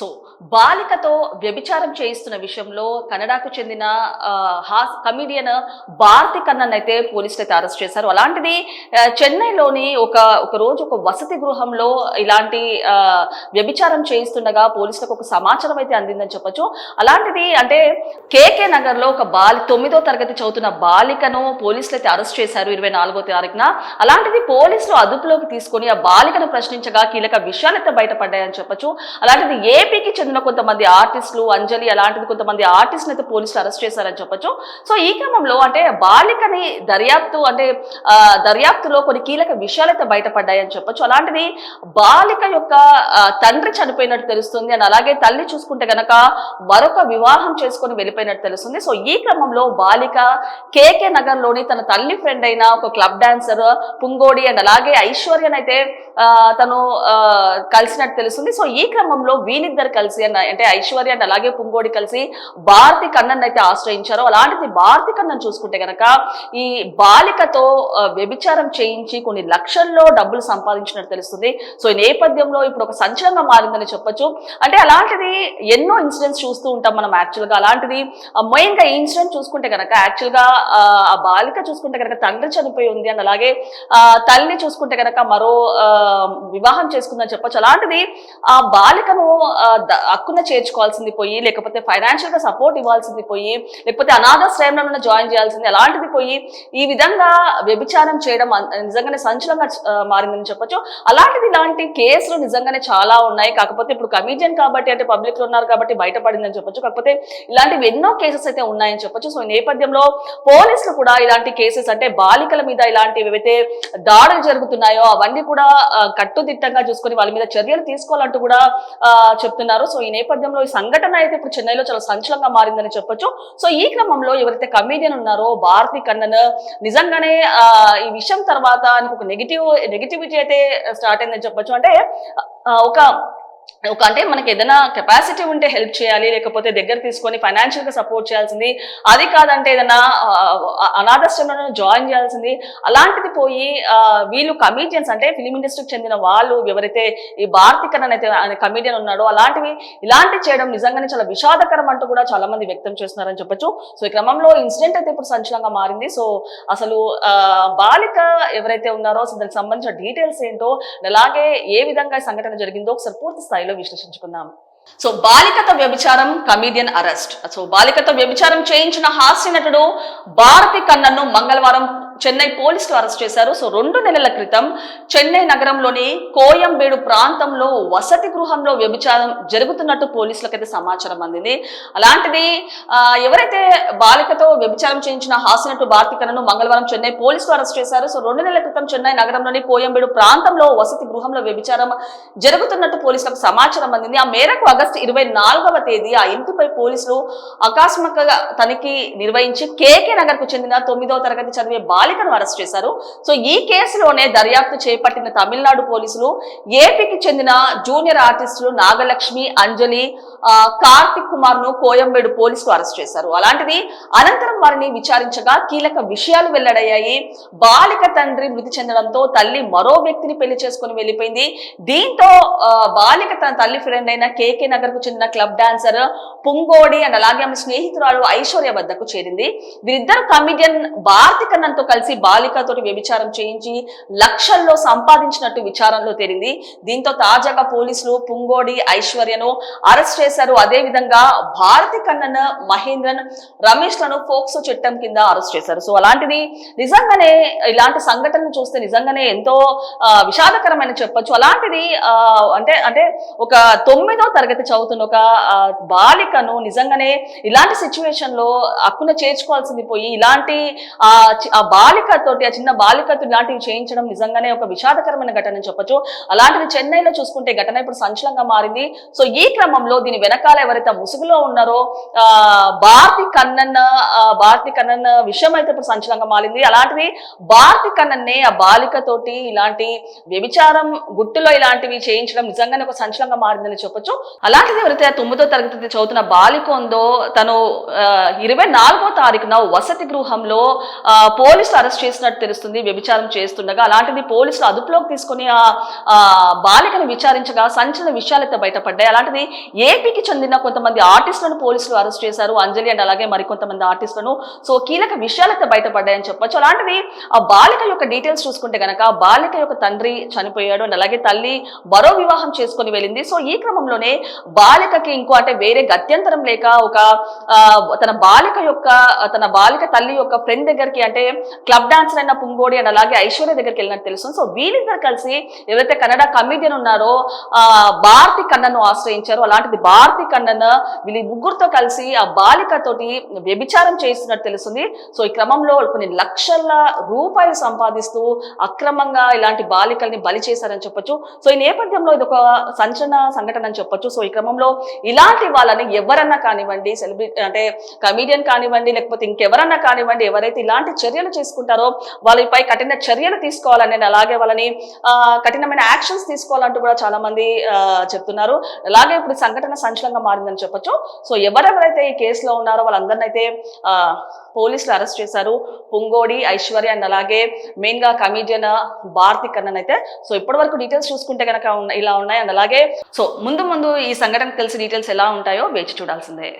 So బాలికతో వ్యభిచారం చేయిస్తున్న విషయంలో కన్నడకు చెందిన హాస్ కమిడియన్ భారతి కన్నన్ అయితే పోలీసులు అయితే అరెస్ట్ చేశారు. అలాంటిది చెన్నైలోని ఒక ఒక రోజు ఒక వసతి గృహంలో ఇలాంటి వ్యభిచారం చేయిస్తుండగా పోలీసులకు ఒక సమాచారం అయితే అందిందని చెప్పొచ్చు. అలాంటిది అంటే కేకే నగర్లో ఒక బాలి తొమ్మిదో తరగతి చదువుతున్న బాలికను పోలీసులు అయితే అరెస్ట్ చేశారు ఇరవై నాలుగో తారీఖున. అలాంటిది పోలీసులు అదుపులోకి తీసుకొని ఆ బాలికను ప్రశ్నించగా కీలక విషయాలు అయితే బయటపడ్డాయని చెప్పొచ్చు. అలాంటిది ఏ ఏపీకి చెందిన కొంతమంది ఆర్టిస్టులు అంజలి అలాంటిది కొంతమంది ఆర్టిస్ట్ అయితే పోలీసులు అరెస్ట్ చేశారని చెప్పొచ్చు. సో ఈ క్రమంలో అంటే బాలికని దర్యాప్తు అంటే దర్యాప్తులో కొన్ని కీలక విషయాలు అయితే బయటపడ్డాయని చెప్పొచ్చు. అలాంటిది బాలిక యొక్క తండ్రి చనిపోయినట్టు తెలుస్తుంది అండ్ అలాగే తల్లి చూసుకుంటే గనక మరొక వివాహం చేసుకొని వెళ్ళిపోయినట్టు తెలుస్తుంది. సో ఈ క్రమంలో బాలిక కేకే నగర్లోని తన తల్లి ఫ్రెండ్ అయిన ఒక క్లబ్ డాన్సర్ పుంగోడి అండ్ అలాగే ఐశ్వర్యన్ అయితే తను కలిసినట్టు తెలుస్తుంది. సో ఈ క్రమంలో వీళ్ళిద్దరు కలిసి అన్న అంటే ఐశ్వర్య అండ్ అలాగే పుంగోడి కలిసి భారతి కన్నన్ అయితే ఆశ్రయించారు అలాంటిది భారతి కన్నన్ చూసుకుంటే గనక ఈ బాలికతో వ్యభిచారం చేయించి కొన్ని లక్షల్లో డబ్బులు సంపాదించినట్టు తెలుస్తుంది. సో ఈ నేపథ్యంలో ఇప్పుడు ఒక సంచలనంగా మారిందని చెప్పొచ్చు. అంటే అలాంటిది ఎన్నో ఇన్సిడెంట్స్ చూస్తూ ఉంటాం మనం యాక్చువల్గా అలాంటిది మెయిన్గా ఈ ఇన్సిడెంట్ చూసుకుంటే కనుక యాక్చువల్గా ఆ బాలిక చూసుకుంటే కనుక తండ్రి చనిపోయి ఉంది అండ్ అలాగే తల్లిని తల్లి చూసుకుంటే కనుక మరో వివాహం చేసుకుందని చెప్పొచ్చు. అలాంటిది ఆ బాలికను అక్కున చేర్చుకోవాల్సింది పోయి లేకపోతే ఫైనాన్షియల్గా సపోర్ట్ ఇవ్వాల్సింది పోయి లేకపోతే అనాథాశ్రయంలో జాయిన్ చేయాల్సింది అలాంటిది పోయి ఈ విధంగా వ్యభిచారం చేయడం నిజంగానే సంచలనంగా మారిందని చెప్పొచ్చు. అలాంటిది ఇలాంటి కేసులు నిజంగానే చాలా ఉన్నాయి. కాకపోతే ఇప్పుడు కమిడియన్ కాబట్టి అంటే పబ్లిక్లో ఉన్నారు కాబట్టి బయటపడిందని చెప్పొచ్చు. కాకపోతే ఇలాంటివి ఎన్నో కేసెస్ అయితే ఉన్నాయని చెప్పొచ్చు. సో ఈ నేపథ్యంలో పోలీసులు కూడా ఇలాంటి కేసెస్ అంటే బాలికల మీద ఇలాంటివి ఏవైతే దాడులు జరుగుతున్నాయో అవన్నీ కూడా కట్టుదిట్టంగా చూసుకొని వాళ్ళ మీద చర్యలు తీసుకోవాలంటూ కూడా చెప్తున్నారు. సో ఈ నేపథ్యంలో ఈ సంఘటన అయితే ఇప్పుడు చెన్నైలో చాలా సంచలంగా మారిందని చెప్పొచ్చు. సో ఈ క్రమంలో ఎవరైతే కమీడియన్ ఉన్నారో భారతి కన్నన్ నిజంగానే ఆ, ఈ విషయం తర్వాత ఒక నెగిటివ్ నెగిటివిటీ అయితే స్టార్ట్ అయిందని చెప్పొచ్చు. అంటే ఒక ఒక అంటే మనకి ఏదైనా కెపాసిటీ ఉంటే హెల్ప్ చేయాలి లేకపోతే దగ్గర తీసుకొని ఫైనాన్షియల్గా సపోర్ట్ చేయాల్సింది. అది కాదంటే ఏదైనా అనాథాశ్రమంలో జాయిన్ చేయాల్సింది. అలాంటిది పోయి వీళ్ళు కమీడియన్స్ అంటే ఫిలిం ఇండస్ట్రీకి చెందిన వాళ్ళు ఎవరైతే ఈ భారతీకరణ అయితే కమీడియన్ ఉన్నాడో అలాంటివి ఇలాంటి చేయడం నిజంగానే చాలా విషాదకరం అంటూ కూడా చాలా మంది వ్యక్తం చేస్తున్నారని చెప్పొచ్చు. సో ఈ క్రమంలో ఇన్సిడెంట్ అయితే ఇప్పుడు సంచలనంగా మారింది. సో అసలు బాలిక ఎవరైతే ఉన్నారో దానికి సంబంధించిన డీటెయిల్స్ ఏంటో అలాగే ఏ విధంగా సంఘటన జరిగిందో ఒకసారి పూర్తి స్థాయిలో విశ్లేషించుకుందాం. సో బాలికత వ్యభిచారం కమీడియన్ అరెస్ట్ సో బాలికతో వ్యభిచారం చేయించిన హాస్య నటుడు భారతి కన్నన్ను మంగళవారం చెన్నై పోలీసులు అరెస్ట్ చేశారు. సో రెండు నెలల క్రితం చెన్నై నగరంలోని కోయంబేడు ప్రాంతంలో వసతి గృహంలో వ్యభిచారం జరుగుతున్నట్టు పోలీసులకైతే సమాచారం అందింది. అలాంటిది ఎవరైతే బాలికతో వ్యభిచారం చేయించిన హాస్యనటు భారతికరణను మంగళవారం చెన్నై పోలీసులు అరెస్ట్ చేశారు. సో రెండు నెలల క్రితం చెన్నై నగరంలోని కోయంబేడు ప్రాంతంలో వసతి గృహంలో వ్యభిచారం జరుగుతున్నట్టు పోలీసులకు సమాచారం అందింది. ఆ మేరకు ఆగస్టు ఇరవై నాలుగవ తేదీ ఆ ఇంటిపై పోలీసులు ఆకస్మికంగా తనిఖీ నిర్వహించి కేకే నగర్కు చెందిన తొమ్మిదవ తరగతి చదివే బాలికను అరెస్ట్ చేశారు. సో ఈ కేసులోనే దర్యాప్తు చేపట్టిన తమిళనాడు పోలీసులు ఏపీకి చెందిన జూనియర్ ఆర్టిస్టులు నాగలక్ష్మి అంజలి కార్తిక్ కుమార్ను కోయంబేడు పోలీసులు అరెస్ట్ చేశారు. అలాంటిది అనంతరం వారిని విచారించగా కీలక విషయాలు వెల్లడయ్యాయి. బాలిక తండ్రి మృతి చెందడంతో తల్లి మరో వ్యక్తిని పెళ్ళి చేసుకుని వెళ్ళిపోయింది. దీంతో బాలిక తన తల్లి ఫ్రెండ్ అయిన కేకే నగర్కు చెందిన క్లబ్ డాన్సర్ పుంగోడి అండ్ అలాగే ఆమె స్నేహితురాలు ఐశ్వర్య వద్దకు చేరింది. వీరిద్దరు కమిడియన్ భారతి కన్నన్తో కలిసి బాలికతోటి వ్యభిచారం చేయించి లక్షల్లో సంపాదించినట్టు విచారణలో తేలింది. దీంతో తాజాగా పోలీసులు పుంగోడి ఐశ్వర్యను అరెస్ట్ చేశారు. అదే విధంగా భారతి కన్నన్ మహేంద్రన్ రమేష్లను ఫోక్సో చట్టం కింద అరెస్ట్ చేశారు. సో అలాంటిది నిజంగానే ఇలాంటి సంఘటనలు చూస్తే నిజంగానే ఎంతో విషాదకరమైన చెప్పొచ్చు. అలాంటిది అంటే అంటే ఒక తొమ్మిదో తరగతి చదువుతున్న ఒక బాలికను నిజంగానే ఇలాంటి సిచ్యువేషన్లో అక్కున చేర్చుకోవాల్సింది పోయి ఇలాంటి ఆ బాలికతోటి ఆ చిన్న బాలికతో ఇలాంటివి చేయించడం నిజంగానే ఒక విషాదకరమైన ఘటన చెప్పొచ్చు. అలాంటిది చెన్నైలో చూసుకుంటే ఘటన ఇప్పుడు సంచలంగా మారింది. సో ఈ క్రమంలో దీని వెనకాల ఎవరైతే ముసుగులో ఉన్నారో ఆ భారతి కన్నన్ ఆ, భారతి కన్నన్ విషయం అయితే ఇప్పుడు సంచలంగా మారింది. అలాంటిది భారతి కన్నన్నే ఆ బాలికతోటి ఇలాంటి వ్యభిచారం గుట్టులో ఇలాంటివి చేయించడం నిజంగానే ఒక సంచలంగా మారిందని చెప్పొచ్చు. అలాంటిది ఎవరైతే తొమ్మిదో తరగతి చదువుతున్న బాలిక ఉందో తను ఇరవై నాలుగో తారీఖున వసతి గృహంలో ఆ, పోలీసులు అరెస్ట్ చేసినట్టు తెలుస్తుంది వ్యభిచారం చేస్తుండగా. అలాంటిది పోలీసులు అదుపులోకి తీసుకుని ఆ బాలికను విచారించగా సంచలన విషయాలైతే బయటపడ్డాయి. అలాంటిది ఏపీకి చెందిన కొంతమంది ఆర్టిస్టులను పోలీసులు అరెస్ట్ చేశారు. అంజలి అండ్ అలాగే మరికొంతమంది ఆర్టిస్టులను. సో కీలక విషయాలైతే బయటపడ్డాయని చెప్పొచ్చు. అలాంటిది ఆ బాలిక యొక్క డీటెయిల్స్ చూసుకుంటే గనక బాలిక యొక్క తండ్రి చనిపోయాడు అండ్ అలాగే తల్లి మరో వివాహం చేసుకొని వెళ్ళింది. సో ఈ క్రమంలోనే బాలికకి ఇంకో అంటే వేరే గత్యంతరం లేక ఒక తన బాలిక యొక్క తన బాలిక తల్లి యొక్క ఫ్రెండ్ దగ్గరికి అంటే క్లబ్ డాన్సర్ అయిన పుంగోడి అండ్ అలాగే ఐశ్వర్య దగ్గరికి వెళ్ళినట్టు తెలుసు సో వీళ్ళిద్దరు కలిసి ఎవరైతే కన్నడ కమిడియన్ ఉన్నారో భారతి కన్నను ఆశ్రయించారో. అలాంటిది భారతి కన్నన్ వీళ్ళ ముగ్గురుతో కలిసి ఆ బాలికతోటి వ్యభిచారం చేస్తున్నట్టు తెలుస్తుంది. సో ఈ క్రమంలో కొన్ని లక్షల రూపాయలు సంపాదిస్తూ అక్రమంగా ఇలాంటి బాలికల్ని బలి చేశారని చెప్పొచ్చు. సో ఈ నేపథ్యంలో ఇది ఒక సంచలన సంఘటన అని చెప్పొచ్చు. సో ఈ క్రమంలో ఇలాంటి వాళ్ళని ఎవరన్నా కానివ్వండి సెలబ్రిటీ అంటే కమీడియన్ కానివ్వండి లేకపోతే ఇంకెవరన్నా కానివ్వండి ఎవరైతే ఇలాంటి చర్యలు తీసుకుంటారో వాళ్ళపై కఠిన చర్యలు తీసుకోవాలని అలాగే వాళ్ళని కఠినమైన యాక్షన్స్ తీసుకోవాలంటూ కూడా చాలా మంది చెప్తున్నారు. అలాగే ఇప్పుడు సంఘటన సంచలనంగా మారిందని చెప్పొచ్చు. సో ఎవరెవరైతే ఈ కేసులో ఉన్నారో వాళ్ళందరినీ అయితే పోలీసులు అరెస్ట్ చేశారు. పుంగోడి ఐశ్వర్య అండ్ అలాగే మెయిన్గా కమీడియన్ భారతి కన్నన్ అయితే. సో ఇప్పటి వరకు డీటెయిల్స్ చూసుకుంటే కనుక ఇలా ఉన్నాయి. అండ్ అలాగే సో ముందు ముందు ఈ సంఘటనకు తెలిసి డీటెయిల్స్ ఎలా ఉంటాయో వేచి చూడాల్సిందే.